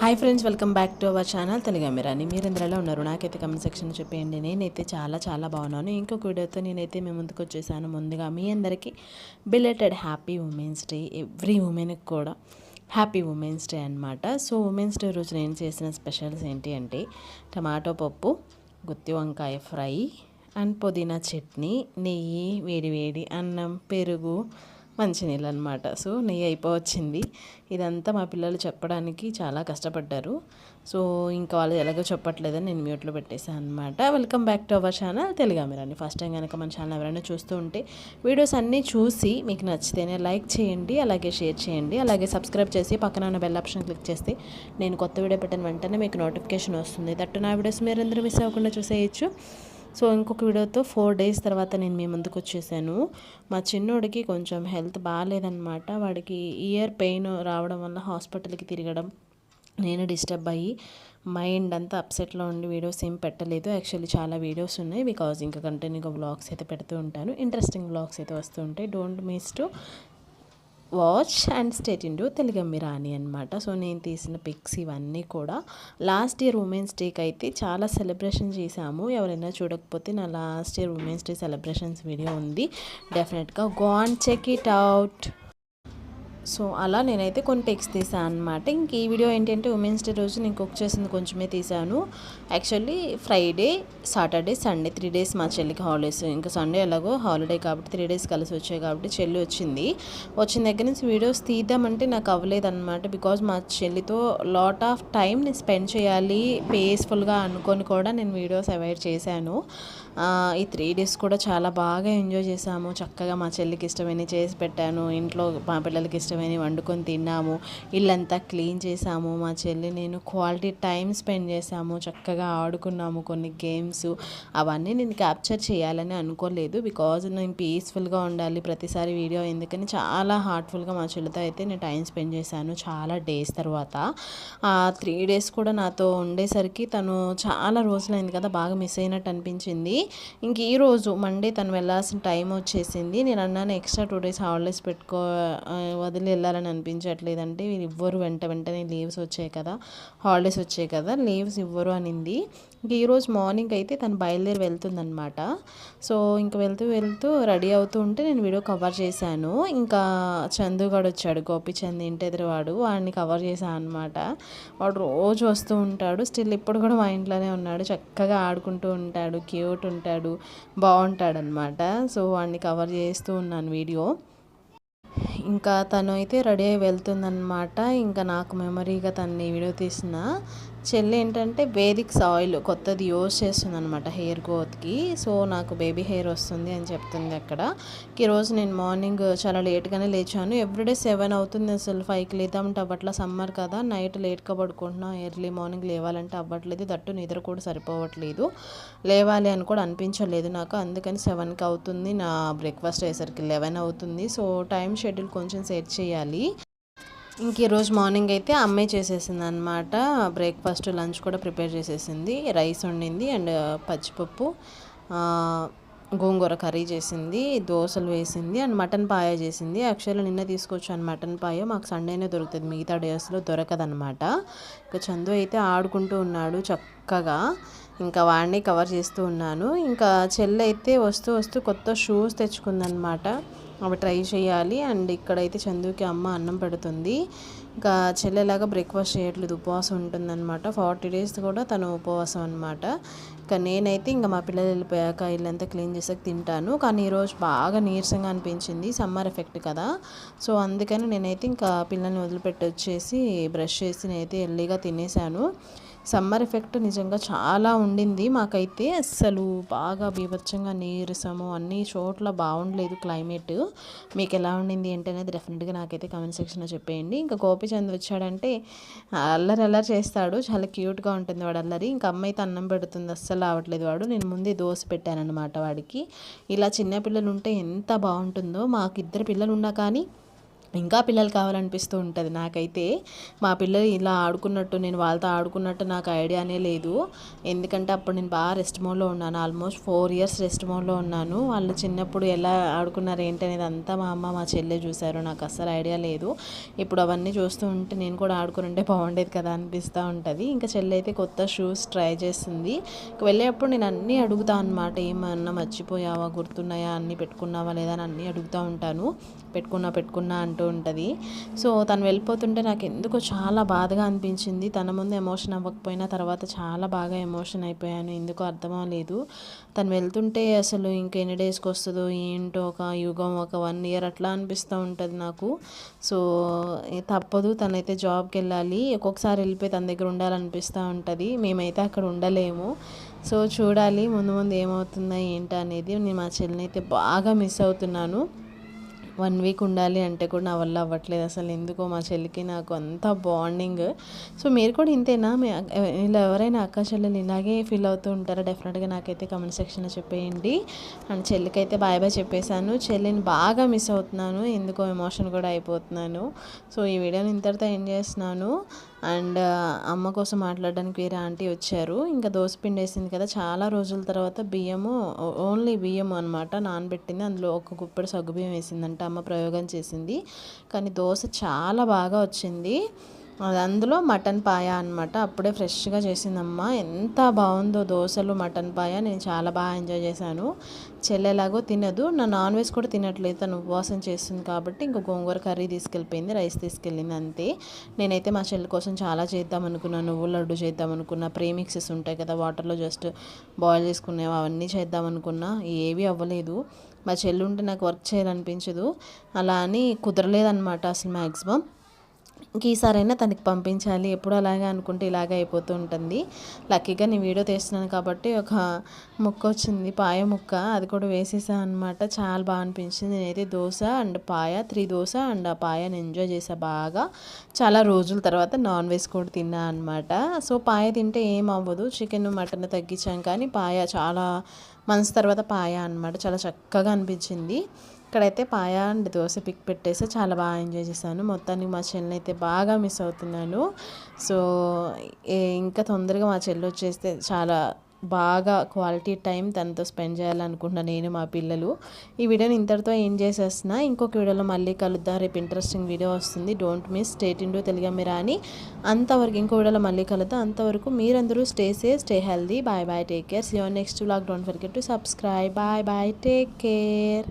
Hi friends welcome back to our channel Telugu Ameerani. మీరు ఇందులో ఉన్నారు. నాకైతే కమెంట్ సెక్షన్ చెప్పేయండి. నేనైతే చాలా చాలా బాగున్నాను. ఇంకొక వీడియోతో నేనైతే మేము ముందుకు వచ్చేసాను. ముందుగా మీ అందరికీ belated happy women's day every ఉమెన్కి కూడా హ్యాపీ ఉమెన్స్ డే అనమాట సో ఉమెన్స్ డే రోజు నేను చేసిన స్పెషల్స్ ఏంటి అంటే టమాటో పప్పు గుత్తి వంకాయ ఫ్రై అండ్ పుదీనా చట్నీ నెయ్యి వేడి వేడి అన్నం పెరుగు మంచినీళ్ళు అనమాట సో నెయ్యి అయిపోవచ్చింది. ఇదంతా మా పిల్లలు చెప్పడానికి చాలా కష్టపడ్డారు. సో ఇంకా వాళ్ళు ఎలాగో చెప్పట్లేదని నేను మ్యూట్లో పెట్టేశాను అనమాట welcome back to our channel Telugu Ameerani first time కనుక మన ఛానల్ ఎవరైనా చూస్తూ ఉంటే వీడియోస్ అన్నీ చూసి మీకు నచ్చితేనే లైక్ చేయండి అలాగే షేర్ చేయండి అలాగే సబ్స్క్రైబ్ చేసి పక్కన ఉన్న బెల్ ఆప్షన్ క్లిక్ చేస్తే నేను కొత్త వీడియో పెట్టిన వెంటనే మీకు నోటిఫికేషన్ వస్తుంది. దట్టు నా వీడియోస్ మీరు అందరూ మిస్ అవ్వకుండా చూసేయచ్చు. సో ఇంకొక వీడియోతో ఫోర్ డేస్ తర్వాత నేను మీ ముందుకు వచ్చేసాను. మా చిన్నోడికి కొంచెం హెల్త్ బాగాలేదనమాట వాడికి ఇయర్ పెయిన్ రావడం వల్ల హాస్పిటల్కి తిరగడం నేను డిస్టర్బ్ అయ్యి మైండ్ అంతా అప్సెట్లో ఉండి వీడియోస్ ఏం పెట్టలేదు. యాక్చువల్లీ చాలా వీడియోస్ ఉన్నాయి. బికాజ్ ఇంకా కంటిన్యూగా వ్లాగ్స్ అయితే పెడుతూ ఉంటాను. ఇంట్రెస్టింగ్ వ్లాగ్స్ అయితే వస్తూ ఉంటాయి. Don't miss to watch and stay tuned Telugammi Rani అనమాట సో నేను తీసిన పిక్స్ ఇవన్నీ కూడా లాస్ట్ ఇయర్ ఉమెన్స్ డేకి అయితే చాలా సెలబ్రేషన్ చేశాము. ఎవరైనా చూడకపోతే నా last year women's day celebrations video ఉంది. డెఫినెట్గా go and check it out. So అలా నేనైతే కొన్ని టెక్స్ తీసాను అనమాట ఇంక ఈ వీడియో ఏంటంటే ఉమెన్స్ డే రోజు నేను కుక్ చేసింది కొంచెమే తీసాను. Actually Friday Saturday Sunday three days మా చెల్లికి హాలిడేస్. ఇంకా సండే ఎలాగో హాలిడే కాబట్టి త్రీ డేస్ కలిసి వచ్చాయి కాబట్టి చెల్లి వచ్చింది. వచ్చిన దగ్గర నుంచి వీడియోస్ తీద్దామంటే నాకు అవ్వలేదన్నమాట. బికాజ్ మా చెల్లితో లాట్ ఆఫ్ టైం నేను స్పెండ్ చేయాలి పీస్ఫుల్గా అనుకొని కూడా నేను వీడియోస్ అవాయిడ్ చేశాను. ఈ త్రీ డేస్ కూడా చాలా బాగా ఎంజాయ్ చేసాము. చక్కగా మా చెల్లికి ఇష్టమైన చేసి పెట్టాను. ఇంట్లో మా పిల్లలకి ఇష్టమైన వండుకొని తిన్నాము. ఇల్లంతా క్లీన్ చేసాము. మా చెల్లి నేను క్వాలిటీ టైం స్పెండ్ చేసాము. చక్కగా ఆడుకున్నాము కొన్ని గేమ్స్ అవన్నీ నేను క్యాప్చర్ చేయాలని అనుకోలేదు. బికాజ్ నేను పీస్ఫుల్గా ఉండాలి ప్రతిసారి వీడియో ఎందుకని చాలా హార్ట్ఫుల్గా మా చెల్లితో అయితే నేను టైం స్పెండ్ చేశాను చాలా డేస్ తర్వాత. ఆ త్రీ డేస్ కూడా నాతో ఉండేసరికి తను చాలా రోజులైంది కదా బాగా మిస్ అయినట్టు అనిపించింది. ఇంక ఈరోజు మండే తను వెళ్ళాల్సిన టైం వచ్చేసింది. నేను అన్నాను ఎక్స్ట్రా టూ డేస్ హాలిడేస్ పెట్టుకో వదిలి వెళ్ళాలని అనిపించట్లేదంటే వీళ్ళు ఇవ్వరు వెంట వెంటనే లీవ్స్ వచ్చాయి కదా హాలిడేస్ వచ్చాయి కదా లీవ్స్ ఇవ్వరు అనింది. ఇంక ఈరోజు మార్నింగ్ అయితే తను బయలుదేరి వెళ్తుందనమాట సో ఇంక వెళ్తూ వెళ్తూ రెడీ అవుతూ ఉంటే నేను వీడియో కవర్ చేశాను. ఇంకా చందుగాడు వచ్చాడు గోపిచంద్ ఇంటి ఎదురువాడు వాడిని కవర్ చేశాను అనమాట వాడు రోజు వస్తూ ఉంటాడు. స్టిల్ ఇప్పుడు కూడా మా ఇంట్లోనే ఉన్నాడు. చక్కగా ఆడుకుంటూ ఉంటాడు క్యూట్ ఉంటాడు బాగుంటాడనమాట సో వాడిని కవర్ చేస్తూ ఉన్నాను వీడియో. ఇంకా తను అయితే రెడీ అయి వెళ్తుందనమాట ఇంకా నాకు మెమరీగా తన్ని వీడియో తీసిన. చెల్లి ఏంటంటే వేదిక్స్ ఆయిల్ కొత్తది యూజ్ చేస్తుంది అనమాట హెయిర్ గ్రోత్కి. సో నాకు బేబీ హెయిర్ వస్తుంది అని చెప్తుంది అక్కడ. ఈరోజు నేను మార్నింగ్ చాలా లేట్గానే లేచాను. ఎవ్రీడే సెవెన్ అవుతుంది అసలు ఫైవ్కి లేదామంటే అవ్వట్లా సమ్మర్ కదా. నైట్ లేట్గా పడుకుంటున్నాం. ఎర్లీ మార్నింగ్ లేవాలంటే అవ్వట్లేదు. దట్టు నిద్ర కూడా సరిపోవట్లేదు. లేవాలి అని కూడా అనిపించలేదు నాకు. అందుకని సెవెన్కి అవుతుంది. నా బ్రేక్ఫాస్ట్ అయ్యేసరికి లెవెన్ అవుతుంది. సో టైం షెడ్యూల్ కొంచెం సెట్ చేయాలి. ఇంక ఈరోజు మార్నింగ్ అయితే అమ్మాయి చేసేసింది అనమాట బ్రేక్ఫాస్ట్ లంచ్ కూడా ప్రిపేర్ చేసేసింది. రైస్ వండింది అండ్ పచ్చిపప్పు గోంగూర కర్రీ చేసింది దోశలు వేసింది అండ్ మటన్ పాయ చేసింది. యాక్చువల్లీ నిన్న తీసుకొచ్చాను మటన్ పాయ. మాకు సండేనే దొరుకుతుంది. మిగతా డేస్లో దొరకదనమాట ఇంకా చందు అయితే ఆడుకుంటూ ఉన్నాడు చక్కగా. ఇంకా వాడిని కవర్ చేస్తూ ఉన్నాను. ఇంకా చెల్లి అయితే వస్తూ వస్తూ కొత్త షూస్ తెచ్చుకుందనమాట అవి ట్రై చేయాలి. అండ్ ఇక్కడైతే చందుకి అమ్మ అన్నం పెడుతుంది. ఇంకా చెల్లెలాగా బ్రేక్ఫాస్ట్ చేయట్లేదు. ఉపవాసం ఉంటుందన్నమాట. ఫార్టీ డేస్ కూడా తను ఉపవాసం అనమాట ఇంకా నేనైతే ఇంకా మా పిల్లలు వెళ్ళిపోయాక ఇల్లంతా క్లీన్ చేసాక తింటాను. కానీ ఈరోజు బాగా నీరసంగా అనిపించింది. సమ్మర్ ఎఫెక్ట్ కదా. సో అందుకని నేనైతే ఇంకా పిల్లల్ని వదిలిపెట్టి వచ్చేసి బ్రష్ చేసి నేనైతే ఎర్లీగా తినేసాను. సమ్మర్ ఎఫెక్ట్ నిజంగా చాలా ఉండింది. మాకైతే అస్సలు బాగా బీభత్సంగా నీరసము అన్ని చోట్ల బాగుండలేదు క్లైమేట్. మీకు ఎలా ఉండింది ఏంటనేది డెఫినెట్గా నాకైతే కమెంట్ సెక్షన్లో చెప్పేయండి. ఇంకా గోపిచంద్ వచ్చాడంటే అల్లరి అల్లరి చేస్తాడు. చాలా క్యూట్గా ఉంటుంది వాడు అల్లరి. ఇంకా అమ్మాయి అన్నం పెడుతుంది. అస్సలు రావట్లేదు వాడు. నేను ముందే దోశ పెట్టానన్నమాట వాడికి. ఇలా చిన్న పిల్లలు ఉంటే ఎంత బాగుంటుందో. మాకు ఇద్దరు పిల్లలు ఉన్నా కానీ ఇంకా పిల్లలు కావాలనిపిస్తూ ఉంటుంది. నాకైతే మా పిల్లలు ఇలా ఆడుకున్నట్టు నేను వాళ్ళతో ఆడుకున్నట్టు నాకు ఐడియానే లేదు. ఎందుకంటే అప్పుడు నేను బాగా రెస్ట్ మోడ్లో ఉన్నాను. ఆల్మోస్ట్ ఫోర్ ఇయర్స్ రెస్ట్ మోడ్లో ఉన్నాను. వాళ్ళు చిన్నప్పుడు ఎలా ఆడుకున్నారు ఏంటి అనేది అంతా మా అమ్మ మా చెల్లె చూశారు. నాకు అస్సలు ఐడియా లేదు. ఇప్పుడు అవన్నీ చూస్తూ ఉంటే నేను కూడా ఆడుకుని ఉంటే బాగుండేది కదా అనిపిస్తూ ఉంటుంది. ఇంకా చెల్లె అయితే కొత్త షూస్ ట్రై చేస్తుంది. వెళ్ళేటప్పుడు నేను అన్నీ అడుగుతా అనమాట ఏమన్నా మర్చిపోయావా? గుర్తున్నాయా? అన్నీ పెట్టుకున్నావా లేదా? అని అన్నీ అడుగుతూ ఉంటాను. పెట్టుకున్నా పెట్టుకున్నా అంటే ఉంటుంది. సో తను వెళ్ళిపోతుంటే నాకు ఎందుకో చాలా బాధగా అనిపించింది. తన ముందు ఎమోషన్ అవ్వకపోయినా తర్వాత చాలా బాగా ఎమోషన్ అయిపోయాను. ఎందుకో అర్థం అవ్వలేదు. తను వెళ్తుంటే అసలు ఇంకెన్ని డేస్కి వస్తుందో ఏంటో ఒక యుగం ఒక వన్ ఇయర్ అట్లా అనిపిస్తూ ఉంటుంది నాకు. సో తప్పదు. తనైతే జాబ్కి వెళ్ళాలి. ఒక్కొక్కసారి వెళ్ళిపోయి తన దగ్గర ఉండాలనిపిస్తూ ఉంటుంది. మేమైతే అక్కడ ఉండలేము. సో చూడాలి. ముందు ముందు ఏమవుతుందో ఏంటనేది అనేది నేను మా చెల్లిని అయితే బాగా మిస్ అవుతున్నాను. వన్ వీక్ ఉండాలి అంటే కూడా నా వల్ల అవ్వట్లేదు. అసలు ఎందుకో మా చెల్లికి నాకు అంత బాండింగ్ సో మీరు కూడా ఇంతేనా? మీ ఇలా ఎవరైనా అక్క చెల్లెలు ఇలాగే ఫీల్ అవుతూ ఉంటారో? డెఫినెట్గా నాకైతే కమెంట్ సెక్షన్లో చెప్పేయండి. అండ్ చెల్లికి అయితే బాయ్ బాయ్ చెప్పేశాను. చెల్లిని బాగా మిస్ అవుతున్నాను. ఎందుకో ఎమోషన్ కూడా అయిపోతున్నాను. సో ఈ వీడియోని ఇంతటితో ఏం చేస్తున్నాను. అండ్ అమ్మ కోసం మాట్లాడడానికి వేరే ఆంటీ వచ్చారు. ఇంకా పిండి వేసింది కదా చాలా రోజుల తర్వాత బియ్యము ఓన్లీ బియ్యము అనమాట నానబెట్టింది. అందులో ఒక గుప్పెడు సగ్గుబియ్యం వేసిందంట అమ్మ ప్రయోగం చేసింది. కానీ దోశ చాలా బాగా వచ్చింది. అది అందులో మటన్ పాయ అనమాట అప్పుడే ఫ్రెష్గా చేసిందమ్మ. ఎంత బాగుందో దోశలు మటన్ పాయ. నేను చాలా బాగా ఎంజాయ్ చేశాను. చెల్లెలాగో తినదు. నా నాన్ వెజ్ కూడా తినట్లేదు. తను ఉపవాసం చేస్తుంది కాబట్టి ఇంకా గోంగూర కర్రీ తీసుకెళ్ళిపోయింది రైస్ తీసుకెళ్ళింది అంతే. నేనైతే మా చెల్లి కోసం చాలా చేద్దాం అనుకున్నా. నువ్వు లడ్డు చేద్దాం అనుకున్నా. ప్రేమిక్సెస్ ఉంటాయి కదా వాటర్లో జస్ట్ బాయిల్ చేసుకునేవి అవన్నీ చేద్దాం అనుకున్నా. ఏవి అవ్వలేదు. మా చెల్లి ఉంటే నాకు వర్క్ చేయాలనిపించదు. అలా అని కుదరలేదన్నమాట అసలు మ్యాక్సిమం ఈసారైనా తనకి పంపించాలి. ఎప్పుడు అలాగే అనుకుంటే ఇలాగే అయిపోతూ ఉంటుంది. లక్కీగా నేను వీడియో తీస్తున్నాను కాబట్టి ఒక ముక్క వచ్చింది పాయ ముక్క. అది కూడా వేసేసాను అనమాట చాలా బాగా అనిపించింది. నేనైతే dosa and paya three dosa and ఆ పాయను ఎంజాయ్ చేసా బాగా. చాలా రోజుల తర్వాత నాన్ వెజ్ కూడా తిన్నా అనమాట సో పాయ తింటే ఏం అవ్వదు. చికెన్ మటన్ తగ్గించాం కానీ పాయ చాలా మంత్స్ తర్వాత పాయ అనమాట చాలా చక్కగా అనిపించింది. ఇక్కడైతే పాయ అండ్ దోశ పిక్ పెట్టేసి చాలా బాగా ఎంజాయ్ చేశాను. మొత్తానికి మా చెల్లిని అయితే బాగా మిస్ అవుతున్నాను. సో ఇంకా తొందరగా మా చెల్లి వచ్చేస్తే చాలా బాగా క్వాలిటీ టైం తనతో స్పెండ్ చేయాలనుకుంటున్నా నేను మా పిల్లలు. ఈ వీడియోని ఇంతటితో ఏం చేసేస్తున్నా ఇంకొక వీడియోలో మళ్ళీ కలుద్దాం. రేపు ఇంట్రెస్టింగ్ వీడియో వస్తుంది. Don't miss stay tuned Telugu అని. అంతవరకు ఇంకో వీడియోలో మళ్ళీ కలుద్దాం. అంతవరకు మీరందరూ stay safe stay healthy bye bye take care see next vlog don't forget to subscribe bye bye take care